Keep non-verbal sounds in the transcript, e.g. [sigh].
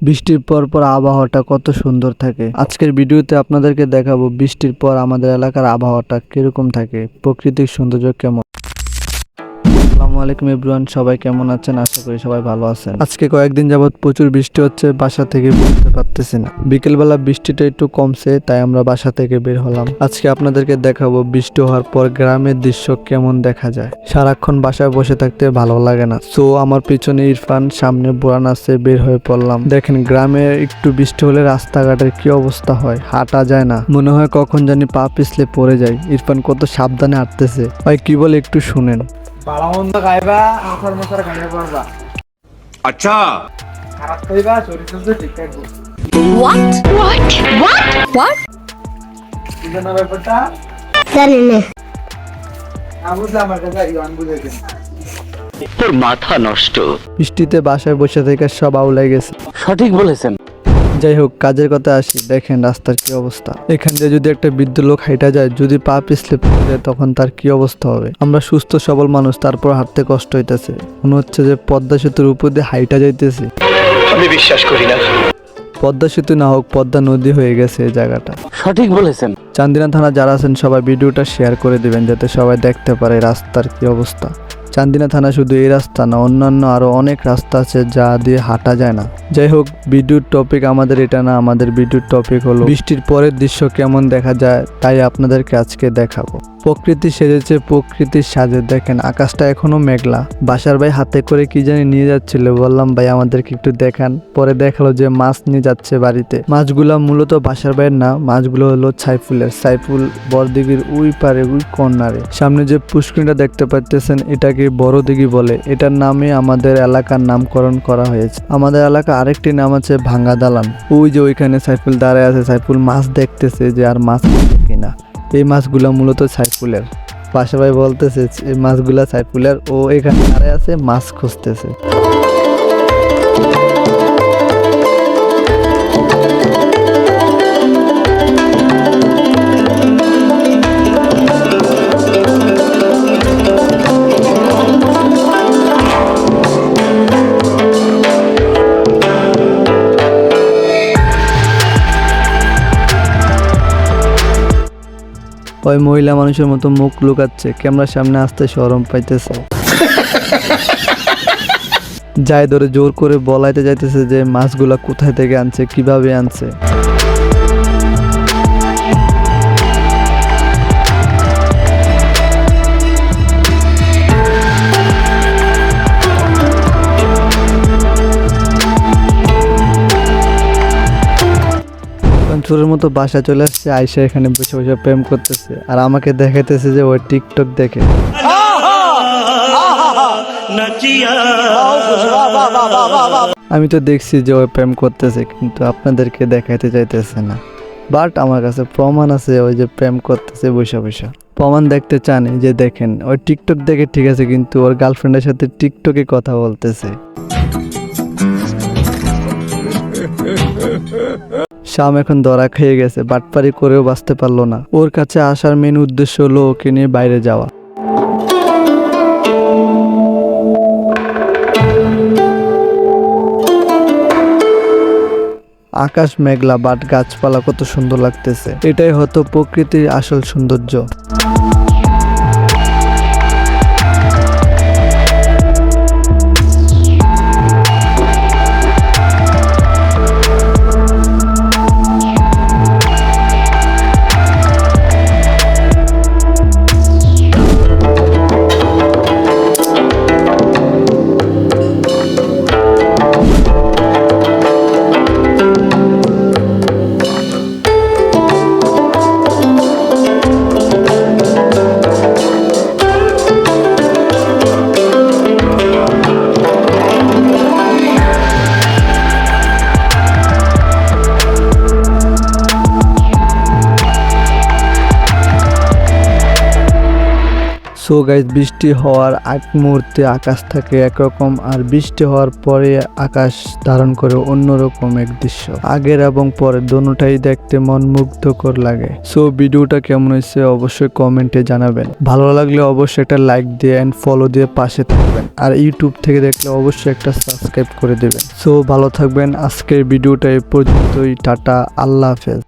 বৃষ্টির পর পর আবহাওয়াটা কত সুন্দর থাকে। আজকের ভিডিওতে আপনাদেরকে দেখাবো বৃষ্টির পর আমাদের এলাকার আবহাওয়াটা কীরকম থাকে প্রকৃতিক সৌন্দর্য কেমন। আসসালামু আলাইকুম এভরিওয়ান, সবাই কেমন আছেন? আশা করি সবাই ভালো আছেন। আজকে কয়েকদিন যাবত প্রচুর বৃষ্টি হচ্ছে, বাসা থেকে বুঝতে পারতেছি না। বিকেলবেলা বৃষ্টিটা একটু কমছে, তাই আমরা বাসা থেকে বের হলাম। আজকে আপনাদেরকে দেখাবো বৃষ্টি হওয়ার পর গ্রামের দৃশ্য কেমন দেখা যায়। সারাক্ষণ বাসায় বসে থাকতে ভালো লাগে না। সো, আমার পিছনে ইরফান, সামনে বোরান আছে, বের হয়ে পড়লাম। দেখেন, গ্রামে একটু বৃষ্টি হলে রাস্তাঘাটের কি অবস্থা হয়, হাঁটা যায় না। মনে হয় কখন জানি পা পিছলে পড়ে যায় ইরফান কত সাবধানে হাঁটতেছে। ভাই, কি বলে একটু শুনেন। খাইবা আঠার মশার পারবা। আচ্ছা। খারাপ খাইবা শরীর ঠিক থাকব। হোয়াট হোয়াট হোয়াট হোয়াট কি জানা ব্যাপারটা? জানি না। আমার কাছে তোর মাথা নষ্ট। বৃষ্টিতে বাসায় বসে থেকে সব আউলাই গেছে। সঠিক বলেছেন। যাই হোক কাজের কথা আসি। দেখেন রাস্তার কি অবস্থা। এখান দিয়ে যদি একটা বৃদ্ধ লোক হাইটা যায় যদি পা পিছলে পড়ে যায় তখন তার কি অবস্থা হবে? আমরা সুস্থ সবল মানুষ তারপর হাঁটতে কষ্ট হইতেছে। মনে হচ্ছে যে পদ্মা সেতুর উপর দিয়ে হাইটা যাইতেছে। আমি বিশ্বাস করি না। পদ্মা সেতু না হোক পদ্মা নদী হয়ে গেছে এই জায়গাটা। সঠিক বলেছেন। চান্দিনা থানা যারা আছেন সবাই ভিডিওটা শেয়ার করে দিবেন যাতে সবাই দেখতে পারে রাস্তার কি অবস্থা। চান্দিনা থানা শুধু এই রাস্তা না, অন্যান্য আরও অনেক রাস্তা আছে যা দিয়ে হাঁটা যায় না। যাই হোক বিদ্যুৎ টপিক আমাদের এটা না, আমাদের বিদ্যুৎ টপিক হলো বৃষ্টির পরের দৃশ্য কেমন দেখা যায়, তাই আপনাদেরকে আজকে দেখাবো। প্রকৃতি সেজেছে, প্রকৃতির সাজে। দেখেন, আকাশটা এখনও মেঘলা। বাসার ভাই হাতে করে কি জানি নিয়ে যাচ্ছিল। বললাম, ভাই, আমাদেরকে একটু দেখান। পরে দেখাল যে মাছ নিয়ে যাচ্ছে বাড়িতে। মাছগুলা মূলত বাসার ভাইয়ের না, মাছগুলো হলো সাইফুলের। সাইফুল বড়দিঘির ওই পারে, ওই কর্নারে। সামনে যে পুষ্করিণীটা দেখতে পাচ্ছেন এটাকে বড় দিঘি বলে? এটার নামে আমাদের এলাকার নামকরণ করা হয়েছে। আমাদের এলাকা আরেকটি নাম আছে ভাঙ্গা দালান ওই যে ওইখানে সাইফুল দাঁড়ায় আছে। সাইফুল মাছ দেখতেছে যে আর মাছ পাবে এই মাছগুলো মূলত সাইফুলের। পাশে ভাই বলতেছে এই মাছগুলো সাইফুলের, ও এখানে দাঁড়ায় আছে, মাছ খুঁজতেছে। ওই মহিলা মানুষের মতো মুখ লুকাচ্ছে ক্যামেরার সামনে আসতে সরম পাইতেছে। [laughs] যাই ধরে জোর করে বলাইতে যাইতেছে যে মাছগুলা কোথায় থেকে আনছে কীভাবে আনছে। চোরের মতো বাসা চলে আসছে আয়সা এখানে বসে বসে প্রেম করতেছে আর আমাকে দেখাইতেছে যে ওই টিকটক দেখে। আমি তো দেখছি যে ওই প্রেম করতেছে, কিন্তু আপনাদেরকে দেখাইতে চাইতেছে না। বাট আমার কাছে প্রমাণ আছে ওই যে প্রেম করতেছে বৈশা বৈশা প্রমাণ দেখতে চান যে দেখেন ওই টিকটক দেখে ঠিক আছে, কিন্তু ওর গার্লফ্রেন্ডের সাথে টিকটকে কথা বলতেছে। শাম এখন ধরা খেয়ে গেছে, বাটপারি করেও বাঁচতে পারল না। ওর কাছে আসার মেন উদ্দেশ্য হলো ওকে নিয়ে বাইরে যাওয়া। আকাশ মেঘলা, বাট গাছপালা কত সুন্দর লাগতেছে। এটাই হয়তো প্রকৃতির আসল সৌন্দর্য। সো গাইজ, বৃষ্টি হওয়ার আগ মুহূর্তে আকাশ থাকে একরকম আর বৃষ্টি হওয়ার পরে আকাশ ধারণ করে অন্যরকম এক দৃশ্য। আগের এবং পরের দোনোটাই দেখতে মন মুগ্ধকর লাগে। সো ভিডিওটা কেমন হয়েছে অবশ্যই কমেন্টে জানাবেন। ভালো লাগলে অবশ্যই একটা লাইক দিয়ে অ্যান্ড ফলো দিয়ে পাশে থাকবেন। আর ইউটিউব থেকে দেখলে অবশ্যই একটা সাবস্ক্রাইব করে দেবেন। সো ভালো থাকবেন। আজকের ভিডিওটা এ পর্যন্তই। টাটা। আল্লাহ হাফেজ।